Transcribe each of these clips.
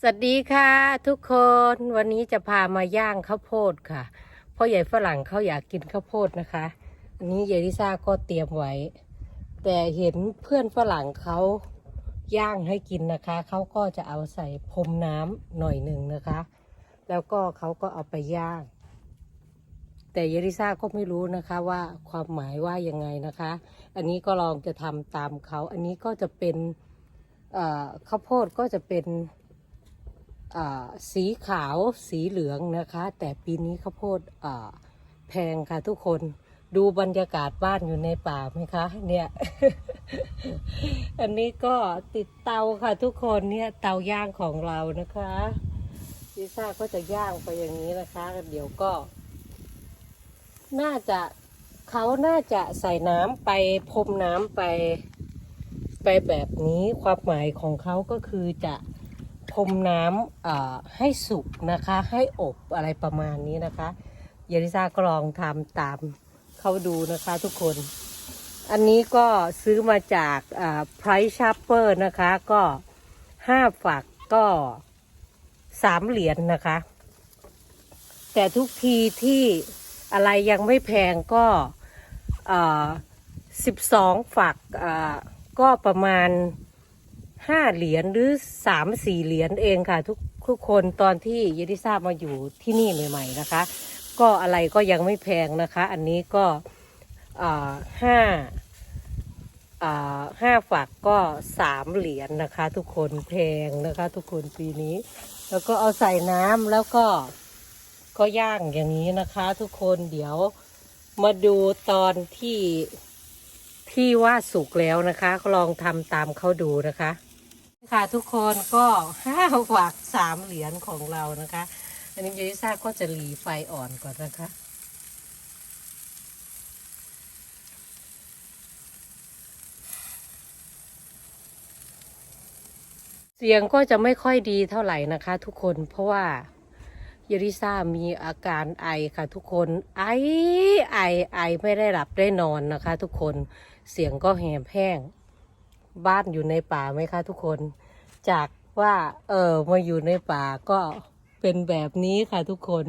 สวัสดีค่ะทุกคนวันนี้จะพามาย่างข้าวโพดค่ะพราะใหญ่ฝรั่งเขาอยากกินข้าวโพดนะคะ อันนี้ยายลิซ่าก็เตรียมไว้ แต่เห็นเพื่อนฝรั่งเขาย่างให้กินนะคะเขาก็จะเอาใส่พรมน้ำหน่อยหนึ่งนะคะ แล้วก็เขาก็เอาไปย่าง แต่ยายลิซ่าก็ไม่รู้นะคะว่าความหมายว่ายังไงนะคะ อันนี้ก็ลองจะทำตามเขาอันนี้ก็จะเป็นข้าวโพดก็จะเป็น สีขาวสีเหลืองนะคะ แต่ปีนี้ข้าวโพดแพงค่ะทุกคนดูบรรยากาศบ้านอยู่ในป่าไหมคะ เนี่ย อันนี้ก็ติดเตาค่ะทุกคนเนี่ยเตาย่างของเรานะคะลิซ่าก็จะย่างไปอย่างนี้นะคะ เดี๋ยวก็ น่าจะเขาน่าจะใส่น้ำไปพรมน้ำไป ไปแบบนี้ความหมายของเขาก็คือจะ พรมน้ำให้สุกนะคะ ให้อบอะไรประมาณนี้นะคะเยลิซาก็ลองทำตามเขาดูนะคะทุกคน อันนี้ก็ซื้อมาจาก Price Shopper นะคะก็ห้าฝักก็สามเหรียญนนะคะ แต่ทุกทีที่อะไรยังไม่แพงก็สิบสองฝักก็ประมาณ ห้าเหรียญหรือสามสี่เหรียญเองค่ะ ทุกทุกคนตอนที่ยดิซ่าบมาอยู่ที่นี่ใหม่ ๆ นะคะ ก็อะไรก็ยังไม่แพงนะคะ อันนี้ก็อ่าห้าอ่าห้าฝักก็สามเหรียญนะคะ ทุกคนแพงนะคะ ทุกคนปีนี้ แล้วก็เอาใส่น้ำแล้วก็ก็ย่างอย่างนี้นะคะ ทุกคนเดี๋ยวมาดูตอนที่ที่ว่าสุกแล้วนะคะ ลองทำตามเขาดูนะคะ ค่ะทุกคนก็ห้าฝักสามเหรียญของเรานะคะ อันนี้เยลิซ่าก็จะหลีไฟอ่อนก่อนนะคะ เสียงก็จะไม่ค่อยดีเท่าไหร่นะคะ ทุกคนเพราะว่าเยลิซ่ามีอาการไอค่ะทุกคนไอไอไอไม่ได้หลับได้นอนนะคะ ทุกคนเสียงก็แหบแห้ง บ้านอยู่ในป่าไหมคะทุกคน จากว่า เออมาอยู่ในป่าก็เป็นแบบนี้ค่ะทุกคน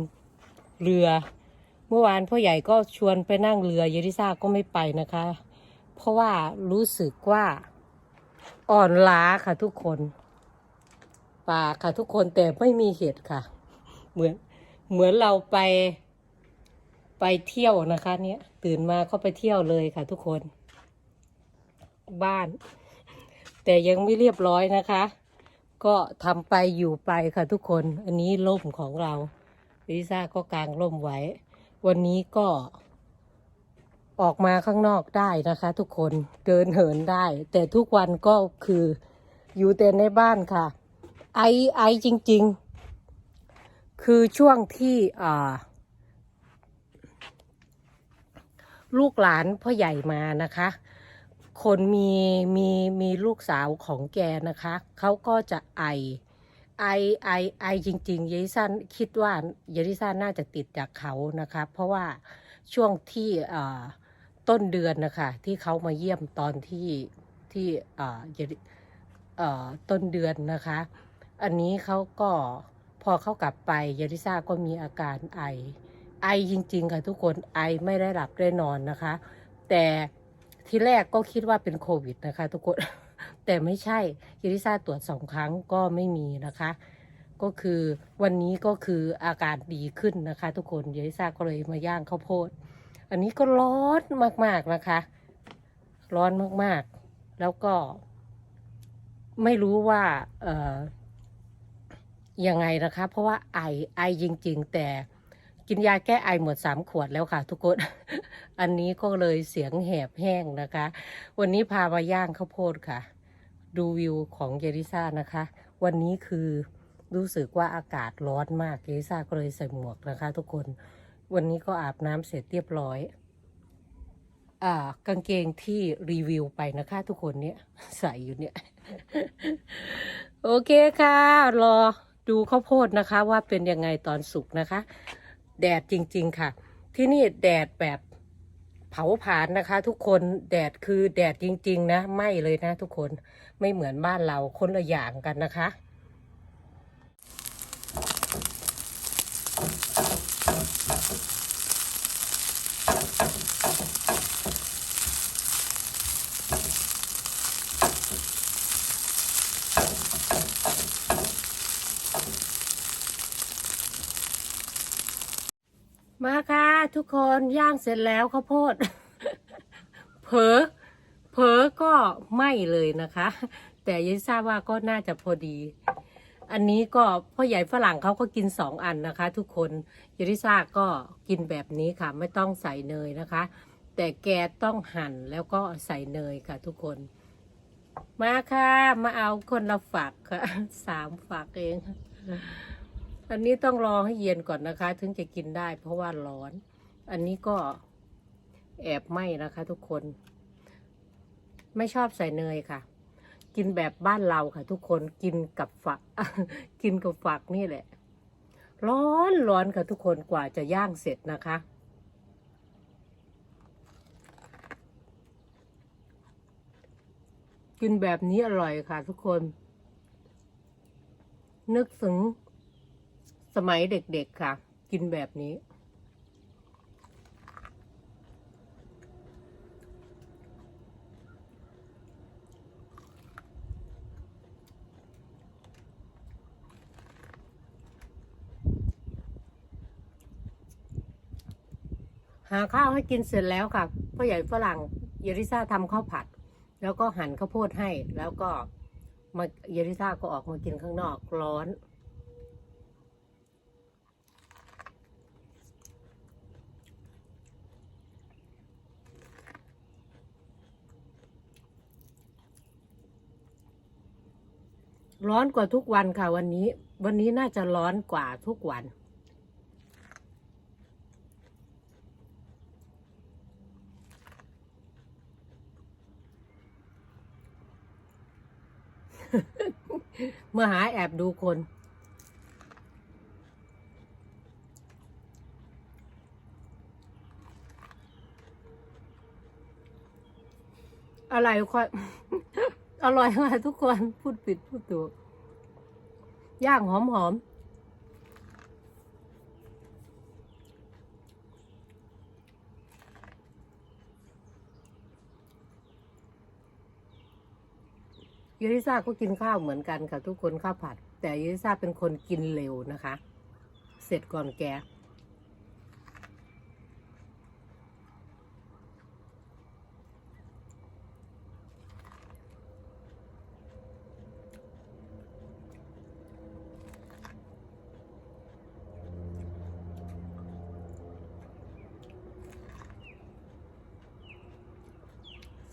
เรือ เมื่อวานพ่อใหญ่ก็ชวนไปนั่งเรือเยริซ่าก็ไม่ไปนะคะ เพราะว่ารู้สึกว่าอ่อนล้าค่ะทุกคน ป่าค่ะทุกคนแต่ไม่มีเห็ดค่ะ เหมือนเหมือนเราไปไปเที่ยวนะคะ เนี่ย ตื่นมาก็ไปเที่ยวเลยค่ะทุกคน บ้าน แต่ยังไม่เรียบร้อยนะคะ ก็ทำไปอยู่ไปค่ะทุกคน อันนี้ร่มของเราลิซ่าก็กางร่มไว้ วันนี้ก็ออกมาข้างนอกได้นะคะ ทุกคนเดินเหินได้ แต่ทุกวันก็คืออยู่แต่ในบ้านค่ะ ไอไอจริง ๆ คือช่วงที่อ่าลูกหลานพ่อใหญ่มานะคะ คนมีมีมีลูกสาวของแกนะคะ เขาก็จะไอ ไอไอไอจริงๆเยลิซันคิดว่าเยลิซันน่าจะติดจากเขานะคะ เพราะว่าช่วงที่ต้นเดือนนะคะ ที่เขามาเยี่ยมตอนที่ที่ต้นเดือนนะคะ อันนี้เขาก็พอเขากลับไปเยลิซาก็มีอาการไอ ไอจริงๆค่ะทุกคนไอไม่ได้หลับได้นอนนะคะ แต่ ที่แรกก็คิดว่าเป็นโควิดนะคะ ทุกคน แต่ไม่ใช่ยิริซาตรวจสองครั้งก็ไม่มีนะคะ ก็คือวันนี้ก็คืออาการดีขึ้นนะคะ ทุกคนยิริซาก็เลยมาย่างข้าวโพด อันนี้ก็ร้อนมากๆนะคะ ร้อนมากๆ แล้วก็ไม่รู้ว่าเอ่อยังไงนะคะ เพราะว่าไอไอจริง ๆ แต่ กินยาแก้ไอหมดสามขวดแล้วค่ะ ทุกคน อันนี้ก็เลยเสียงแหบแห้งนะคะ วันนี้พามาย่างข้าวโพดค่ะ ดูวิวของเยริซ่านะคะ วันนี้คือรู้สึกว่าอากาศร้อนมากเยริซ่าก็เลยใส่หมวกนะคะ ทุกคน วันนี้ก็อาบน้ำเสร็จเรียบร้อยอ่ากางเกงที่รีวิวไปนะคะ ทุกคนเนี่ยใส่อยู่เนี่ย โอเคค่ะ รอดูข้าวโพดนะคะ ว่าเป็นยังไงตอนสุกนะคะ แดดจริง ๆ ค่ะ ที่นี่แดดแบบเผาผลาญนะคะ ทุกคนแดดคือแดดจริง ๆ นะไหม่เลยนะ ทุกคนไม่เหมือนบ้านเราคนละอย่างกันนะคะ มาค่ะ ทุกคนย่างเสร็จแล้วข้าวโพด เผลอเผลอก็ไหม่เลยนะคะ แต่ยังทราบว่าก็น่าจะพอดี อันนี้ก็พ่อใหญ่ฝรั่งเขาก็กินสองอันนะคะ ทุกคนยริซ่าก็กินแบบนี้ค่ะ ไม่ต้องใส่เนยนะคะ แต่แกต้องหั่นแล้วก็ใส่เนยค่ะ ทุกคน มาค่ะ มาเอาคนละฝักค่ะสามฝักเอง อันนี้ต้องรอให้เย็นก่อนนะคะ ถึงจะกินได้ เพราะว่าร้อน อันนี้ก็แอบไหมนะคะ ทุกคน ไม่ชอบใส่เนยค่ะ กินแบบบ้านเราค่ะ ทุกคนกินกับฝัก กินกับฝักนี่แหละ ร้อนร้อนค่ะทุกคนกว่าจะย่างเสร็จนะคะกินแบบนี้อร่อยค่ะทุกคน นึกถึง สมัยเด็กๆค่ะ กินแบบนี้ หาข้าวให้กินเสร็จแล้วค่ะพ่อใหญ่ฝรั่งเยริซ่าทำข้าวผัด แล้วก็หั่นข้าวโพดให้ แล้วก็มาเยริซ่าก็ออกมากินข้างนอกร้อน ร้อนกว่าทุกวันค่ะวันนี้ วันนี้น่าจะร้อนกว่าทุกวัน เมื่อหาแอบดูคนอะไรค่อย อร่อยมากทุกคนพูดผิดพูดถูกย่างหอมหอมยูริซาก็กินข้าวเหมือนกันค่ะทุกคนข้าวผัด แต่ยูริซาเป็นคนกินเร็วนะคะ เสร็จก่อนแก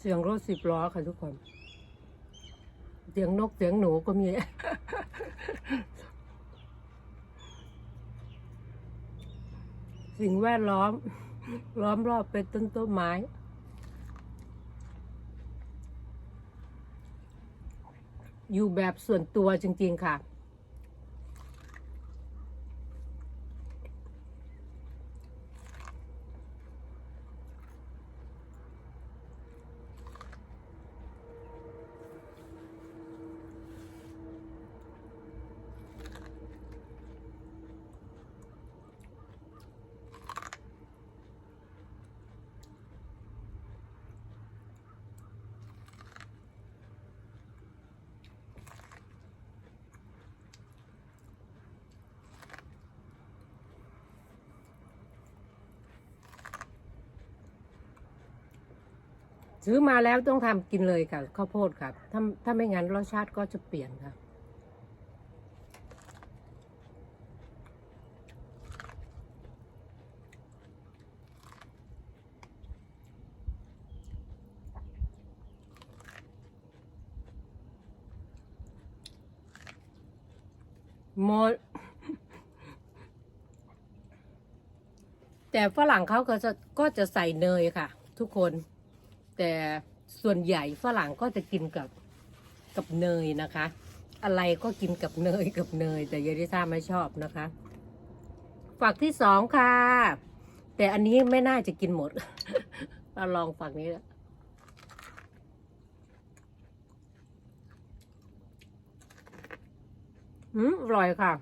สียงรถสิบล้อค่ะทุกคน เสียงนกเสียงหนูก็มี สิ่งแวดล้อม ล้อมรอบเป็นต้นต้นไม้อยู่แบบส่วนตัวจริง ๆ ค่ะ ซื้อมาแล้วต้องทำกินเลยค่ะข้าวโพดค่ะถ้าถ้าไม่งั้นรสชาติก็จะเปลี่ยนค่ะหมดแต่ฝรั่งเขาก็จะก็จะใส่เนยค่ะ ทุกคน แต่ส่วนใหญ่ฝรั่งก็จะกินกับกับเนยนะคะ อะไรก็กินกับเนยกับเนย แต่เยริซ่าไม่ชอบนะคะ ฝักที่สองค่ะ แต่อันนี้ไม่น่าจะกินหมด เราลองฝักนี้ละอืมอร่อยค่ะ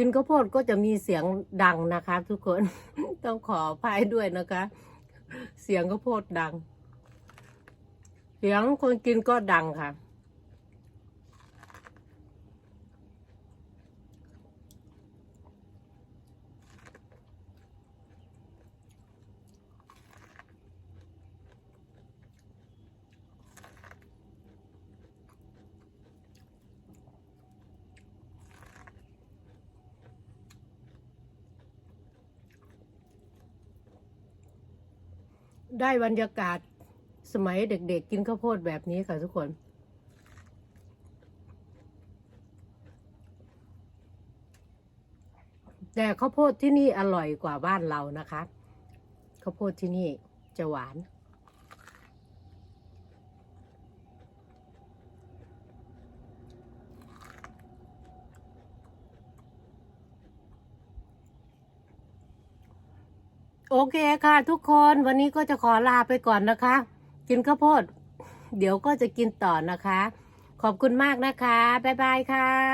กินข้าวโพดก็จะมีเสียงดังนะคะ ทุกคน ต้องขออภัยด้วยนะคะ เสียงข้าวโพดดัง เสียงคนกินก็ดังค่ะ ได้บรรยากาศสมัยเด็กๆกินข้าวโพดแบบนี้ค่ะทุกคน แต่ข้าวโพดที่นี่อร่อยกว่าบ้านเรานะคะ ข้าวโพดที่นี่จะหวาน โอเคค่ะ ทุกคนวันนี้ก็จะขอลาไปก่อนนะคะ กินข้าวโพด เดี๋ยวก็จะกินต่อนะคะ ขอบคุณมากนะคะ บ๊ายบายค่ะ